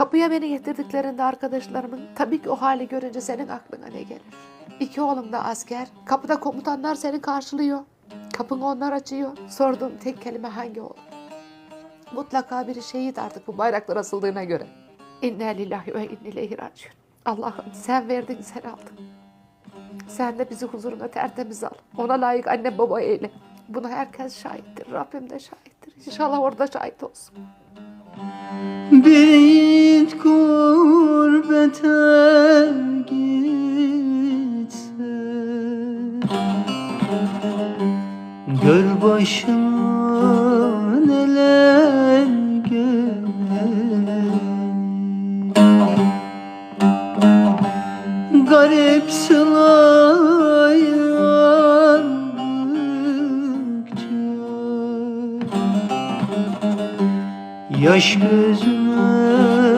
Kapıya beni getirdiklerinde arkadaşlarımın tabii ki o hali görünce senin aklına ne gelir? İki oğlum da asker. Kapıda komutanlar seni karşılıyor. Kapını onlar açıyor. Sorduğum tek kelime hangi oğlum? Mutlaka biri şehit artık bu bayraklar asıldığına göre. İnna lillahi ve inna ileyhi raciun. Allah'ım sen verdin sen aldın. Sen de bizi huzuruna tertemiz al. Ona layık anne baba eyle. Buna herkes şahittir. Rabbim de şahittir. İnşallah orada şahit olsun. Gurbete gitse Gör başına neler gelir Garip sılaylandıkça Yaş gözüm